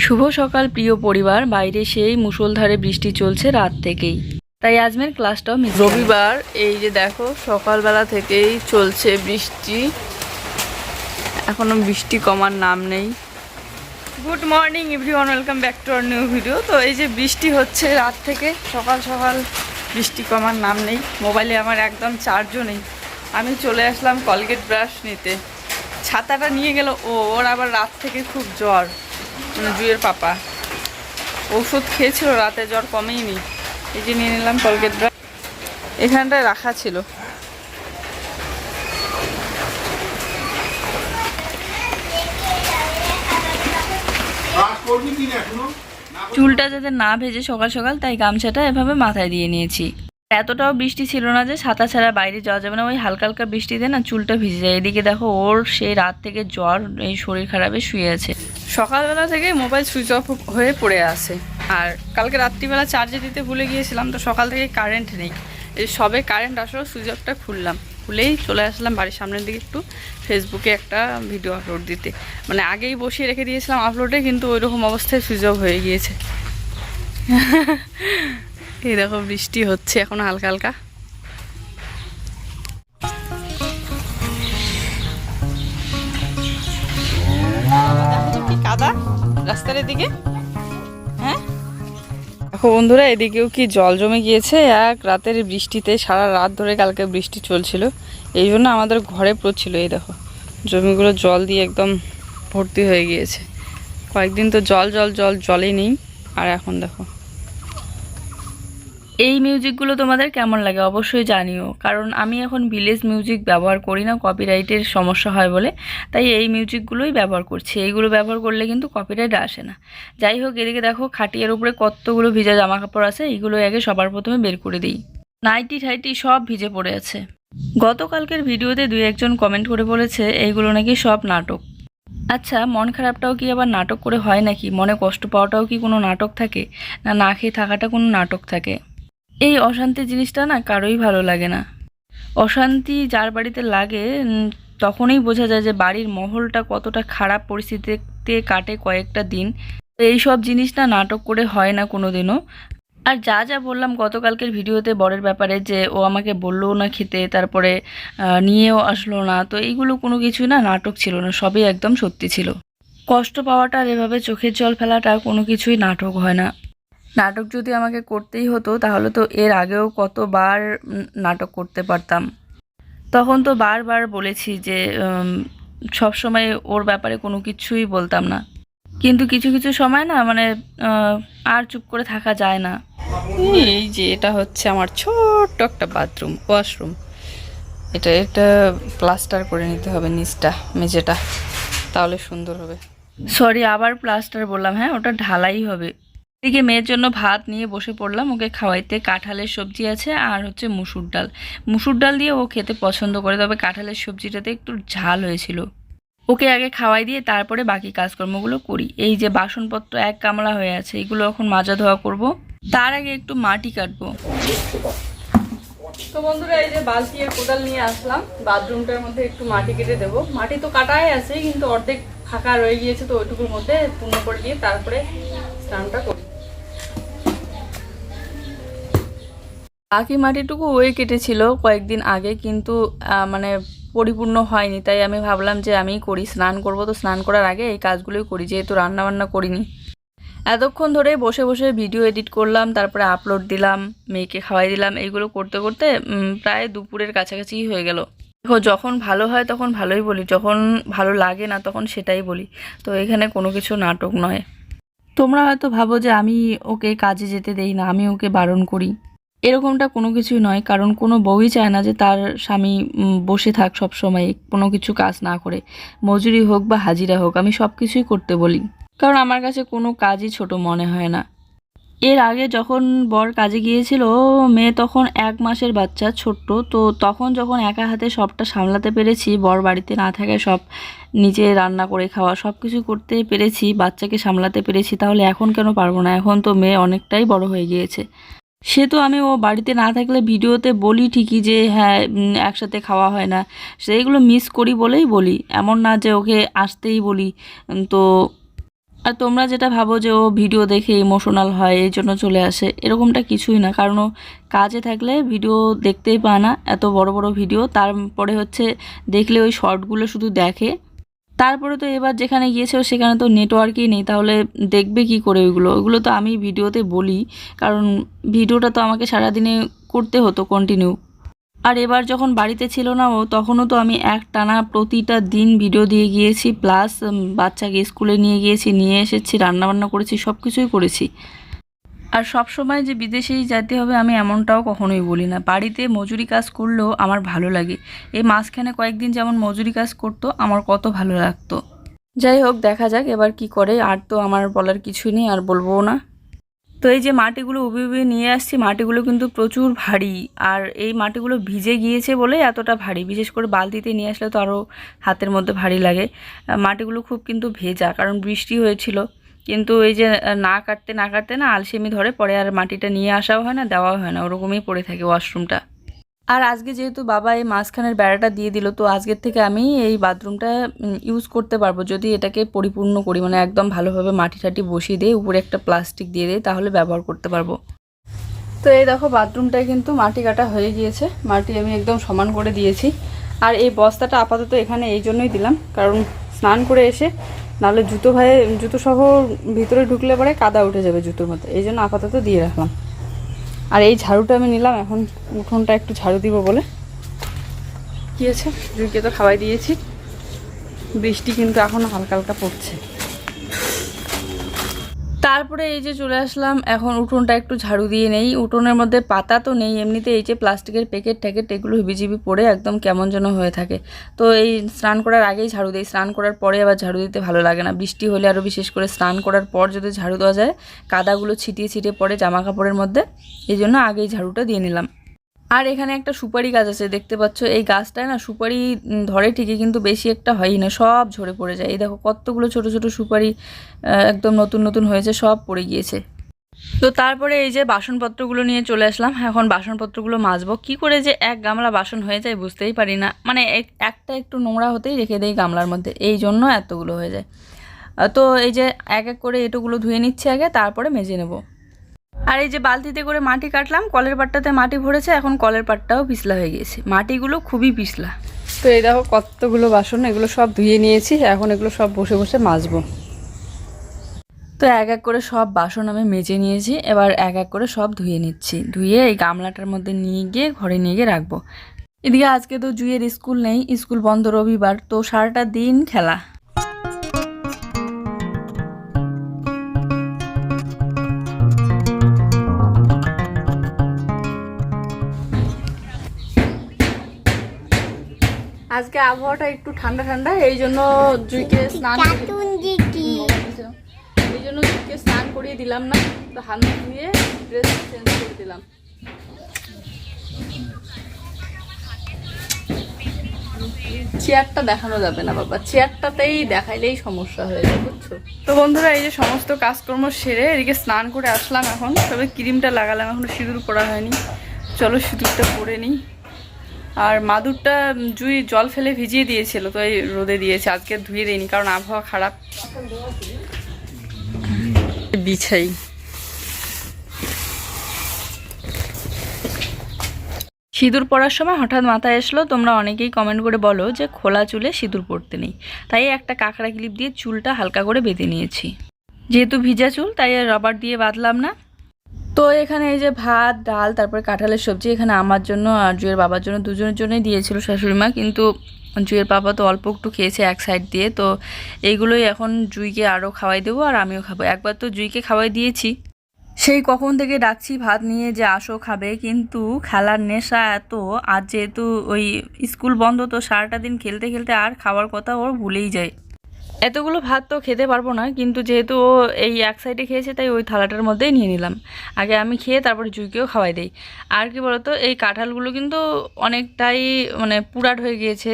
শুভ সকাল প্রিয় পরিবার। বাইরে সেই মুষলধারে বৃষ্টি চলছে রাত থেকেই। তাই আজমের ক্লাসটাও মিস রবিবার এই যে দেখো সকালবেলা থেকেই চলছে বৃষ্টি। এখনও বৃষ্টি কমার নাম নেই। Good morning everyone welcome back to our new video তো এই যে বৃষ্টি হচ্ছে রাত থেকে সকাল সকাল বৃষ্টি কমার নাম নেই। মোবাইলে আমার একদম চার্জও নেই। আমি চলে আসলাম কলগেট ব্রাশ নিতে। ছাতাটা নিয়ে গেল। ও ওর আবার রাত থেকে খুব জ্বর। মানে জুয়ের পাপা। ওষুধ খেয়েছিল রাতে জ্বর কমেই নি এই যে নিয়ে নিলাম কলগেট ব্রাশ। এখানটায় রাখা ছিল। চুলটা যাতে না ভেজে সকাল সকাল তাই গামছাটা এভাবে মাথায় দিয়ে নিয়েছি। এতটাও বৃষ্টি ছিল না যে ছাতা ছাড়া বাইরে যাওয়া যাবে না। ওই হালকা হালকা বৃষ্টিতে না চুলটা ভিজে যায়। এদিকে দেখো ওর সেই রাত থেকে জ্বর এই শরীর খারাপে শুয়ে আছে। সকালবেলা থেকে মোবাইল সুইচ অফ হয়ে পড়ে আছে। আর কালকে রাত্রিবেলা চার্জে দিতে ভুলে গিয়েছিলাম, তো সকাল থেকে কারেন্ট নেই। এই সবে কারেন্ট আসলো, সুইচ অফটা খুললাম। খুলেই চলে আসলাম বাড়ির সামনের দিকে একটু ফেসবুকে একটা ভিডিও আপলোড দিতে। মানে আগেই বসিয়ে রেখে দিয়েছিলাম আপলোডে কিন্তু ওই রকম অবস্থায় সুইচ অফ হয়ে গিয়েছে। দেখো বৃষ্টি হচ্ছে এখন হালকা হালকা। কাদা রাস্তার এদিকে? হ্যাঁ? দেখো বন্ধুরা, এদিকেও কি জল জমে গিয়েছে? এক রাতের বৃষ্টিতে সারা রাত ধরে কালকে বৃষ্টি চলছিল। এই জন্য আমাদের ঘরে পড়ছিল, এই দেখো। জমিগুলো জল দিয়ে একদম ভর্তি হয়ে গিয়েছে। কয়েকদিন তো জল জল জল, জলই নেই। আর এখন দেখো। এই মিউজিকগুলো তোমাদের কেমন লাগে অবশ্যই জানিও। কারণ আমি এখন ভিলেজ মিউজিক ব্যবহার করি না কপিরাইটের সমস্যা হয় বলে। তাই এই মিউজিকগুলোই ব্যবহার করছি। এইগুলো ব্যবহার করলে কিন্তু কপিরাইট আসে না। যাই হোক, এদিকে দেখো, খাটিয়ার উপরে কতগুলো ভিজা জামা কাপড় আছে এইগুলো আগে সবার প্রথমে বের করে দিই। নাইটি ঠাইটি সব ভিজে পড়ে আছে। গতকালকের ভিডিওতে দুই একজন কমেন্ট করে বলেছে, এইগুলো নাকি সব নাটক। আচ্ছা মন খারাপটাও কি আবার নাটক করে হয় নাকি? মনে কষ্ট পাওয়াটাও কি কোনো নাটক থাকে? না না খেয়ে থাকাটা কোনো নাটক থাকে? এই অশান্তি জিনিসটা না কারোই ভালো লাগে না। অশান্তি যার বাড়িতে লাগে তখনই বোঝা যায় যে বাড়ির মহলটা কতটা খারাপ পরিস্থিতিতে কাটে কয়েকটা দিন। এই সব জিনিস না নাটক করে হয় না কোনো দিনও আর যা যা বললাম গতকালকের ভিডিওতে বরের ব্যাপারে যে ও আমাকে বলল না খেতে, তারপরে নিয়েও আসলো না, তো এইগুলো কোনো কিছুই না নাটক ছিল না, সবই একদম সত্যি ছিল। কষ্ট পাওয়াটা আর এভাবে চোখের জল ফেলাটা কোনো কিছুই নাটক হয় না। নাটক যদি আমাকে করতেই হতো তাহলে তো এর আগেও কতবার নাটক করতে পারতাম। তখন তো বারবার বলেছি যে সবসময় ওর ব্যাপারে কোনো কিছুই বলতাম না। কিন্তু কিছু কিছু সময় না মানে আর চুপ করে থাকা যায় না। এই যে এটা হচ্ছে আমার ছোট্ট একটা বাথরুম ওয়াশরুম। এটা এটা প্লাস্টার করে নিতে হবে নিচটা মেঝেটা। তাহলে সুন্দর হবে। সরি আবার প্লাস্টার বললাম হ্যাঁ ওটা ঢালাই হবে। এদিকে মেয়ের জন্য ভাত নিয়ে বসে পড়লাম। ওকে খাওয়াইতে কাঁঠালের সবজি আছে আর হচ্ছে মুসুর ডাল। মুসুর ডাল দিয়ে ও খেতে পছন্দ করে, তবে কাঁঠালের সবজিটাতে একটু ঝাল হয়েছিল। ওকে আগে খাওয়াই দিয়ে তারপরে বাকি কাজকর্মগুলো করি। এই যে বাসনপত্র, এক কামলা হয়ে আছে, এগুলো এখন মাজা ধোয়া করব। তার আগে একটু মাটি কাটবো। তো বন্ধুরা, এই যে বালতি আর কোদাল নিয়ে আসলাম। বাথরুমটার মধ্যে একটু মাটি কেটে দেবো। মাটি তো কাটাই আছে, কিন্তু অর্ধেক ফাঁকা রয়ে গিয়েছে, তো ওইটুকুর মধ্যে পূর্ণ করে দিয়ে তারপরে স্নানটা করি বাকি মাটিটুকু ওই কেটেছিল কয়েকদিন আগে, কিন্তু মানে পরিপূর্ণ হয়নি। তাই আমি ভাবলাম যে আমিই করি, স্নান করব তো স্নান করার আগে এই কাজগুলোই করি, যেহেতু রান্নাবান্না করিনি। এতক্ষণ ধরে বসে বসে ভিডিও এডিট করলাম, তারপরে আপলোড দিলাম, মেয়েকে খাওয়াই দিলাম, এইগুলো করতে করতে প্রায় দুপুরের কাছাকাছি হয়ে গেল। দেখো, যখন ভালো হয় তখন ভালোই বলি, যখন ভালো লাগে না তখন সেটাই বলি। তো এখানে কোনো কিছু নাটক নয়। তোমরা হয়তো ভাবো যে আমি ওকে কাজে যেতে দেই না, আমি ওকে বারণ করি। এরকমটা কোনো কিছুই নয়, কারণ কোনো বউই চায় না যে তার স্বামী বসে থাক সব সময় কোনো কিছু কাজ না করে। মজুরি হোক বা হাজিরা হোক, আমি সব কিছুই করতে বলি। কারণ আমার কাছে কোনো কাজই ছোট মনে হয় না। এর আগে যখন বর কাজে গিয়েছিল, মেয়ে তখন এক মাসের বাচ্চা, ছোট্ট। তো তখন যখন একা হাতে সবটা সামলাতে পেরেছি, বর বাড়িতে না থাকায় সব নিজে রান্না করে খাওয়া সব কিছু করতে পেরেছি, বাচ্চাকে সামলাতে পেরেছি, তাহলে এখন কেন পারব না? এখন তো মেয়ে অনেকটাই বড় হয়ে গিয়েছে। সে তো আমি ও বাড়িতে না থাকলে ভিডিওতে বলি ঠিকই যে হ্যাঁ একসাথে খাওয়া হয় না। সেইগুলো মিস করি বলেই বলি। এমন না যে ওকে আসতেই বলি। তো, আর তোমরা যেটা ভাবো যে ও ভিডিও দেখে ইমোশনাল হয়, এই জন্য চলে আসে, এরকমটা কিছুই না। কারণ কাজে থাকলে ভিডিও দেখতেই পায় না, এত বড় বড় ভিডিও। তারপরে হচ্ছে দেখলে ওই শর্টগুলো শুধু দেখে। তারপরে তো এবার যেখানে গিয়েছে সেখানে তো নেটওয়ার্কই নেই, তাহলে দেখবে কি করে ওইগুলো? ওইগুলো তো আমি ভিডিওতে বলি, কারণ ভিডিওটা তো আমাকে সারাদিনে করতে হতো কন্টিনিউ আর এবার যখন বাড়িতে ছিল না ও, তখনও তো আমি এক টানা প্রতিটা দিন ভিডিও দিয়ে গিয়েছি প্লাস বাচ্চাকে স্কুলে নিয়ে গিয়েছি, নিয়ে এসেছি, রান্নাবান্না করেছি সব কিছুই করেছি। আর সব সময় যে বিদেশেই যেতে হবে, আমি এমনটাও কখনোই বলি না। বাড়িতে মজুরি কাজ করলেও আমার ভালো লাগে। এই মাঝখানে কয়েকদিন যেমন মজুরি কাজ করতো, আমার কত ভালো লাগতো। যাই হোক, দেখা যাক এবার কি করে। আর তো আমার বলার কিছুই নেই, আর বলব না। তো এই যে মাটিগুলো উবে উবে নিয়ে আসছি, মাটিগুলো কিন্তু প্রচুর ভারী। আর এই মাটিগুলো ভিজে গিয়েছে বলে এতটা ভারী। বিশেষ করে বালতিতে নিয়ে আসলে তো আরও হাতের মধ্যে ভারী লাগে। মাটিগুলো খুব কিন্তু ভেজা, কারণ বৃষ্টি হয়েছিল। কিন্তু এই যে না কাটতে না কাটতে না আলসেমি ধরে পরে আর মাটিটা নিয়ে আসাও হয় না, দেওয়াও হয় না, ওরকমই পড়ে থাকে ওয়াশরুমটা। আর আজকে যেহেতু বাবা এই মাঝখানের বেড়াটা দিয়ে দিল, তো আজকের থেকে আমি এই বাথরুমটা ইউজ করতে পারব। যদি এটাকে পরিপূর্ণ করি মানে একদম ভালোভাবে মাটি টাটি বসিয়ে দিয়ে উপরে একটা প্লাস্টিক দিয়ে দিই, তাহলে ব্যবহার করতে পারব। তো এই দেখো, বাথরুমটায় কিন্তু মাটি কাটা হয়ে গিয়েছে, মাটি আমি একদম সমান করে দিয়েছি। আর এই বস্তাটা আপাতত এখানে এই জন্যই দিলাম, কারণ স্নান করে এসে নাহলে জুতো ভাই, জুতো সহ ভিতরে ঢুকলে পরে কাদা উঠে যাবে জুতোর মধ্যে। এই জন্য আপাতত দিয়ে রাখলাম। আর এই ঝাড়ুটা আমি নিলাম, এখন উঠোনটা একটু ঝাড়ু দিব বলে। কি আছে জুইকে তো খাওয়াই দিয়েছি। বৃষ্টি কিন্তু এখন হালকা হালকা পড়ছে। তারপরে এই যে চলে আসলাম, এখন উঠোনটা একটু ঝাড়ু দিয়ে নেই। উঠোনের মধ্যে পাতা তো নেই, এমনিতে এই যে প্লাস্টিকের প্যাকেট ট্যাকেট, এগুলো হিবিজিবি পড়ে একদম কেমন যেন হয়ে থাকে। তো এই স্নান করার আগেই ঝাড়ু দিই। স্নান করার পরে আবার ঝাড়ু দিতে ভালো লাগে না। বৃষ্টি হলে আরও বিশেষ করে স্নান করার পর যদি ঝাড়ু দেওয়া যায়, কাদাগুলো ছিটিয়ে ছিটিয়ে পড়ে জামা কাপড়ের মধ্যে, এই জন্য আগেই ঝাড়ুটা দিয়ে নিলাম। আর এখানে একটা সুপারি গাছ আছে, দেখতে পাচ্ছ? এই গাছটায় না সুপারি ধরে ঠিকই কিন্তু বেশি একটা হয়ই না, সব ঝরে পড়ে যায়। এই দেখো কতগুলো ছোট ছোট সুপারি একদম নতুন নতুন হয়েছে, সব পড়ে গিয়েছে। তো তারপরে এই যে বাসনপত্রগুলো নিয়ে চলে আসলাম। এখন বাসনপত্রগুলো মাজবো। কি করে যে এক গামলা বাসন হয়ে যায় বুঝতেই পারি না। মানে এক- একটা একটু নোংরা হতেই রেখে দেই গামলার মধ্যে। এই জন্য এতগুলো হয়ে যায়। তো এই যে এক এক করে এটুগুলো ধুয়ে নিচ্ছি আগে, তারপরে মেজে নেব। আর এই যে বালতিতে করে মাটি কাটলাম, কলের পাটটাতে মাটি ভরেছে, এখন কলের পাটটাও পিছলা হয়ে গিয়েছে। মাটিগুলো খুবই পিছলা। তো এই দেখো কতগুলো বাসন, এগুলো সব ধুয়ে নিয়েছি, এখন এগুলো সব বসে বসে মাজবো। তো এক এক করে সব বাসন আমি মেজে নিয়েছি, এবার এক এক করে সব ধুয়ে নিচ্ছি। ধুয়ে এই গামলাটার মধ্যে নিয়ে গিয়ে, ঘরে নিয়ে গিয়ে রাখব। এদিকে আজকে তো জুয়ের স্কুল নেই, স্কুল বন্ধ রবিবার, তো সারাটা দিন খেলা। আজকে আবহাওয়াটা একটু ঠান্ডা ঠান্ডা এই জন্য জুইকে স্নান এই জন্য জুইকে স্নান করিয়ে দিলাম না তো হাত ধুয়ে ড্রেস চেঞ্জ করে দিলাম। চেয়ারটা দেখানো যাবে না বাবা চেয়ারটাতেই দেখাইলেই সমস্যা হয়ে যাবে বুঝছ? তো বন্ধুরা এই যে সমস্ত কাজকর্ম সেরে এদিকে স্নান করে আসলাম এখন তবে ক্রিমটা লাগালাম এখনও সিঁদুর পরা হয়নি। চলো সিঁদুরটা পরে নিই। আর মাদুরটা জুই জল ফেলে ভিজিয়ে দিয়েছিল, তো এই রোদে দিয়েছে। আজকে ধুয়ে দিইনি, কারণ আবহাওয়া খারাপ। বিছাই। সিঁদুর পরার সময় হঠাৎ মাথায় আসলো, তোমরা অনেকেই কমেন্ট করে বলো যে খোলা চুলে সিঁদুর পরতে নেই। তাই একটা কাঁকড়া ক্লিপ দিয়ে চুলটা হালকা করে বেঁধে নিয়েছি। যেহেতু ভিজা চুল, তাই রবার দিয়ে বাঁধলাম না। তো এখানে এই যে ভাত, ডাল, তারপরে কাঁঠালের সবজি এখানে আমার জন্য আর জুয়ের বাবার জন্য দুজনের জন্যই দিয়েছিল শাশুড়ি মা। কিন্তু জুয়ের বাবা তো অল্প একটু খেয়েছে এক সাইড দিয়ে। তো এইগুলোই এখন জুইকে আরও খাওয়াই দেবো আর আমিও খাব। একবার তো জুইকে খাওয়াই দিয়েছি। সেই কখন থেকে ডাকছি ভাত নিয়ে যে আসো খাবে। কিন্তু খেলার নেশা এত। আর যেহেতু ওই স্কুল বন্ধ, তো সারাটা দিন খেলতে খেলতে আর খাওয়ার কথা ওর ভুলেই যায়। এতগুলো ভাত তো খেতে পারব না, কিন্তু যেহেতু ও এই এক সাইডে খেয়েছে, তাই ওই থালাটার মধ্যেই নিয়ে নিলাম। আগে আমি খেয়ে তারপরে জুইকেও খাওয়াই দিই। আর কি বলতো, এই কাঁঠালগুলো কিন্তু অনেকটাই মানে পুরাট হয়ে গিয়েছে।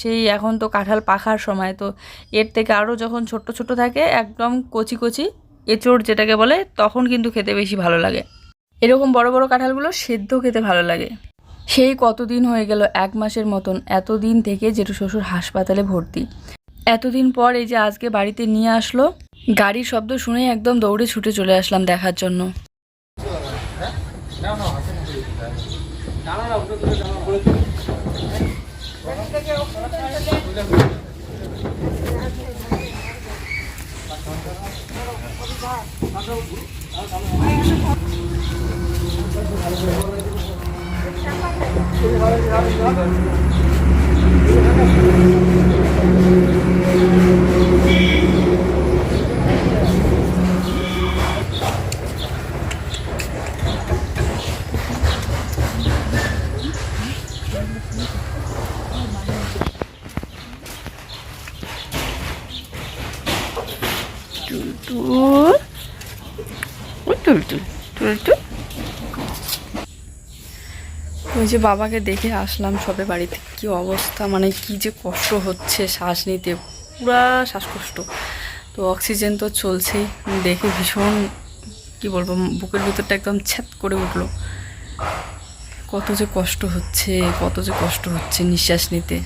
সেই এখন তো কাঁঠাল পাখার সময়, তো এর থেকে আরও যখন ছোট্ট ছোট থাকে, একদম কচি কচি এঁচড় যেটাকে বলে, তখন কিন্তু খেতে বেশি ভালো লাগে। এরকম বড় বড় কাঁঠালগুলো সেদ্ধ খেতে ভালো লাগে। সেই কতদিন হয়ে গেল এক মাসের মতন, এতদিন থেকে জেঠু শ্বশুর হাসপাতালে ভর্তি। এতদিন পর এই যে আজকে বাড়িতে নিয়ে আসলো, গাড়ির শব্দ শুনেই একদম দৌড়ে ছুটে চলে আসলাম দেখার জন্য। টুলটুল ওই টুলটুল টুলটুল ওই যে বাবাকে দেখে আসলাম সবে বাড়িতে। কি অবস্থা? মানে কি যে কষ্ট হচ্ছে শ্বাস নিতে। পুরা শ্বাসকষ্ট। তো অক্সিজেন তো চলছেই। দেখে ভীষণ, কি বলব, বুকের ভিতরটা একদম ছ্যাত করে উঠল। কত যে কষ্ট হচ্ছে, কত যে কষ্ট হচ্ছে নিঃশ্বাস নিতে।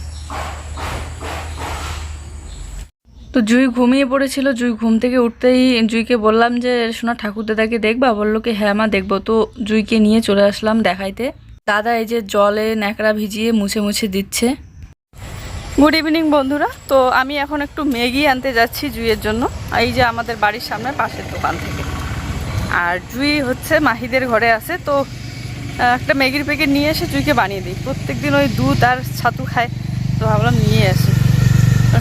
তো জুই ঘুমিয়ে পড়েছিল। জুই ঘুম থেকে উঠতেই জুইকে বললাম যে, সোনা ঠাকুর দাদাকে দেখবা? বলল কি হ্যাঁ মা, দেখব। তো জুইকে নিয়ে চলে আসলাম দেখাইতে। দাদা এই যে জলে ন্যাকড়া ভিজিয়ে মুছে মুছে দিচ্ছে। গুড ইভিনিং বন্ধুরা। তো আমি এখন একটু ম্যাগি আনতে যাচ্ছি জুইয়ের জন্য। এই যে আমাদের বাড়ির সামনে পাশের দোকান থেকে। আর জুই হচ্ছে মাহিদের ঘরে আছে, তো একটা ম্যাগির প্যাকেট নিয়ে এসে জুইকে বানিয়ে দিই। প্রত্যেকদিন ওই দুধ আর ছাতু খায়, তো ভাবলাম নিয়ে আসি।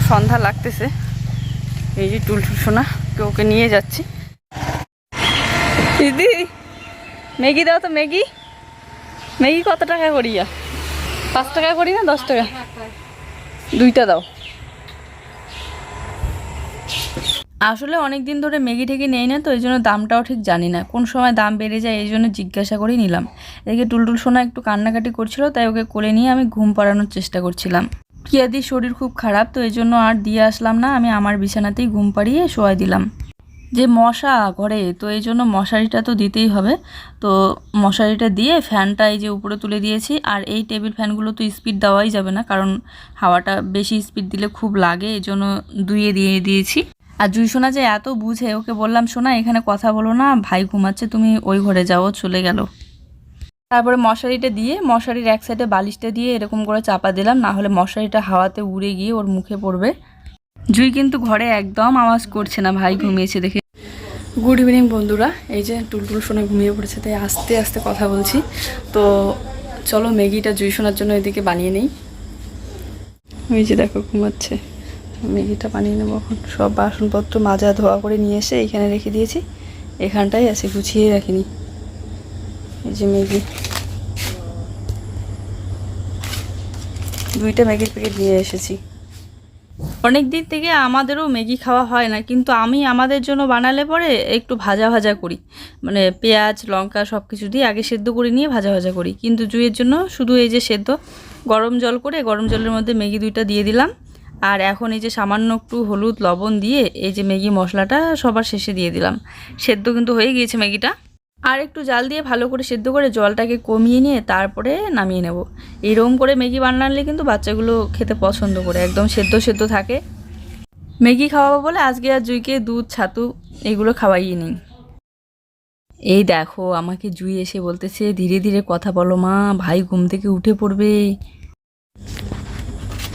সন্ধ্যা লাগতেছে। এই যে টুলটুল সোনা ওকে নিয়ে যাচ্ছি। দিদি, ম্যাগি দাও তো ম্যাগি। ম্যাগি কত টাকা করিয়া পাঁচ টাকা করি না, দশ টাকা? দুইটা দাও। আসলে অনেক দিন ধরে ম্যাগি ঠেগি নেই না তো, এই জন্য দামটাও ঠিক জানি না। কোন সময় দাম বেড়ে যায়, এই জন্য জিজ্ঞাসা করেই নিলাম। এদিকে টুলটুল সোনা একটু কান্নাকাটি করছিল, তাই ওকে কোলে নিয়ে আমি ঘুম পাড়ানোর চেষ্টা করছিলাম। কিয়াদির শরীর খুব খারাপ, তো এই জন্য আর দিয়ে আসলাম না, আমি আমার বিছানাতেই ঘুম পাড়িয়ে শোয়াই দিলাম। যে মশা ঘরে, তো এই জন্য মশারিটা তো দিতেই হবে। তো মশারিটা দিয়ে ফ্যানটা এই যে উপরে তুলে দিয়েছি, আর এই টেবিল ফ্যানগুলো তো স্পিড দেওয়াই যাবে না, কারণ হাওয়াটা বেশি স্পিড দিলে খুব লাগে, এই জন্য দুইয়ে দিয়ে দিয়েছি। আর জুই সোনা যে এত বুঝে, ওকে বললাম শোনা এখানে কথা বলো না, ভাই ঘুমাচ্ছে, তুমি ওই ঘরে যাও, চলে গেল। তারপরে মশারিটা দিয়ে, মশারির এক সাইডে বালিশটা দিয়ে এরকম করে চাপা দিলাম, না হলে মশারিটা হাওয়াতে উড়ে গিয়ে ওর মুখে পড়বে। জুই কিন্তু ঘরে একদম আওয়াজ করছে না, ভাই ঘুমিয়েছে দেখে। গুড ইভিনিং বন্ধুরা। এই যে টুলটুল শোনা ঘুমিয়ে পড়েছে, তাই আস্তে আস্তে কথা বলছি। তো চলো ম্যাগিটা জুই শোনার জন্য এদিকে বানিয়ে নেই। ওই যে দেখো, ঘুমাচ্ছে। ম্যাগিটা বানিয়ে নেব এখন। সব বাসনপত্র মাজা ধোয়া করে নিয়ে এসে এখানে রেখে দিয়েছি। এখানটাই আছে, গুছিয়ে রাখিনি। এই যে ম্যাগি। দুইটা ম্যাগির প্যাকেট নিয়ে এসেছি। অনেক দিন থেকে আমাদেরও ম্যাগি খাওয়া হয় না, কিন্তু আমি আমাদের জন্য বানালে পরে একটু ভাজা ভাজা করি। মানে পেঁয়াজ, লঙ্কা সব কিছু দিয়ে আগে সেদ্ধ করে নিয়ে ভাজা ভাজা করি। কিন্তু জুইয়ের জন্য শুধু এই যে সেদ্ধ, গরম জল করে গরম জলের মধ্যে ম্যাগি দুইটা দিয়ে দিলাম। আর এখন এই যে সামান্য একটু হলুদ, লবণ দিয়ে এই যে ম্যাগি মশলাটা সবার শেষে দিয়ে দিলাম। সেদ্ধ কিন্তু হয়ে গিয়েছে ম্যাগিটা। আর একটু জাল দিয়ে ভালো করে সেদ্ধ করে জলটাকে কমিয়ে নিয়ে তারপরে নামিয়ে নেব। এরকম করে ম্যাগি বানালে কিন্তু বাচ্চাগুলো খেতে পছন্দ করে, একদম সেদ্ধ সেদ্ধ থাকে। ম্যাগি খাওয়াবো বলে আজকে আর জুইকে দুধ, ছাতু এগুলো খাওয়াইয়ে নিই এই দেখো, আমাকে জুই এসে বলতেছে, ধীরে ধীরে কথা বলো মা, ভাই ঘুম থেকে উঠে পড়বে।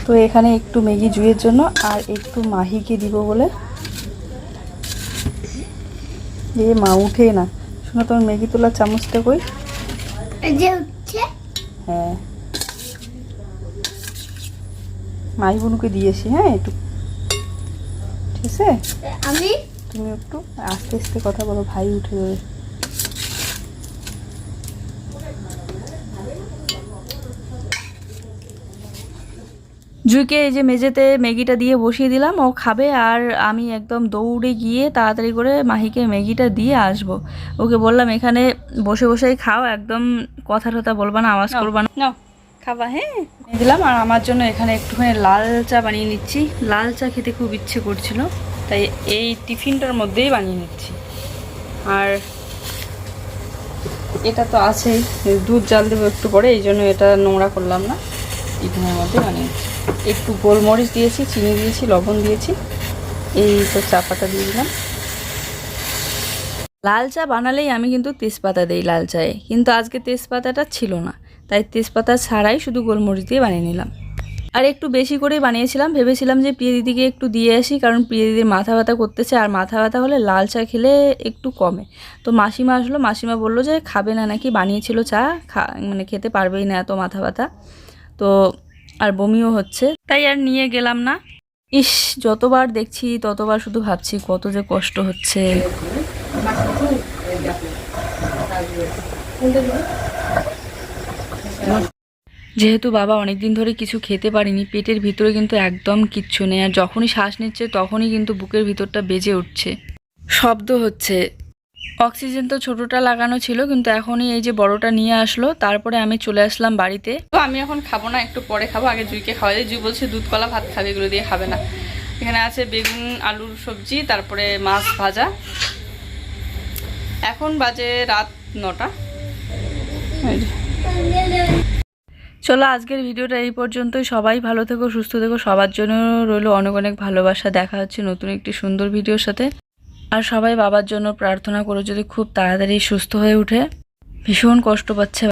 তো এখানে একটু ম্যাগি জুইয়ের জন্য আর একটু মাহিকে দিব বলে। এ মা, উঠে না। শোনো তোমার ম্যাগি তোলা চামচটা কই? যে হ্যাঁ। মাই বোনকে দিয়েছি হ্যাঁ একটু। ঠিক আছে? আমি তুমি একটু আস্তে আস্তে কথা বলো ভাই উঠে যাবে। জুইকে এই যে মেঝেতে ম্যাগিটা দিয়ে বসিয়ে দিলাম ও খাবে আর আমি একদম দৌড়ে গিয়ে তাড়াতাড়ি করে মাহিকে ম্যাগিটা দিয়ে আসব। ওকে বললাম এখানে বসে বসেই খাও একদম কথা টথা বলবা না আওয়াজ করবা না। খাবা হ্যাঁ। দিলাম আর আমার জন্য এখানে একটুখানি লাল চা বানিয়ে নিচ্ছি। লাল চা খেতে খুব ইচ্ছে করছিল তাই এই টিফিনটার মধ্যেই বানিয়ে নিচ্ছি। আর এটা তো আছেই দুধ জাল দেবো একটু পরে এই জন্য এটা নোংরা করলাম না। টিফিনের মধ্যে বানিয়ে নিচ্ছি একটু গোলমরিচ দিয়েছি, চিনি দিয়েছি, লবণ দিয়েছি। এই তো চা পাতা দিয়ে দিলাম। লাল চা বানালেই আমি কিন্তু তেজপাতা দিই লাল চায়ে। কিন্তু আজকে তেজপাতাটা ছিল না, তাই তেজপাতা ছাড়াই শুধু গোলমরিচ দিয়ে বানিয়ে নিলাম। আর একটু বেশি করেই বানিয়েছিলাম, ভেবেছিলাম যে প্রিয় দিদিকে একটু দিয়ে আসি, কারণ প্রিয় দিদির মাথা ব্যথা করতেছে, আর মাথা ব্যথা হলে লাল চা খেলে একটু কমে। তো মাসিমা আসলো, মাসিমা বলল যে খাবে না নাকি, বানিয়েছিল চা, খা মানে খেতে পারবেই না এত মাথা ব্যথা। তো আর বমিও হচ্ছে। তাই আর নিয়ে গেলাম না। ইস, যতবার দেখছি, ততবার শুধু ভাবছি কত যে কষ্ট হচ্ছে। যেহেতু বাবা অনেক দিন ধরে কিছু খেতে পারিনি, পেটের ভিতরে কিন্তু একদম কিচ্ছু নেই। আর যখনই শ্বাস নিচ্ছে, তখনই কিন্তু বুকের ভিতরটা বেজে উঠছে। শব্দ হচ্ছে। অক্সিজেন তো ছোটটা লাগানো ছিল, কিন্তু এখনই এই যে বড়টা নিয়ে আসলো, তারপরে আমি চলে আসলাম বাড়িতে। তো আমি এখন খাব না, একটু পরে খাব, আগে জুইকে খাওয়া যায় জুই বলছে দুধ কলা ভাত খাবে, এগুলো দিয়ে খাবে না। এখানে আছে বেগুন, আলুর সবজি, তারপরে মাছ ভাজা। এখন বাজে রাত নটা। চলো, আজকের ভিডিওটা এই পর্যন্তই। সবাই ভালো থেকো, সুস্থ থেকো। সবার জন্য রইল অনেক অনেক ভালোবাসা। দেখা হচ্ছে নতুন একটি সুন্দর ভিডিওর সাথে। আর সবাই বাবার জন্য প্রার্থনা করে যদি খুব তাড়াতাড়ি সুস্থ হয়ে উঠে ভীষণ কষ্ট পাচ্ছে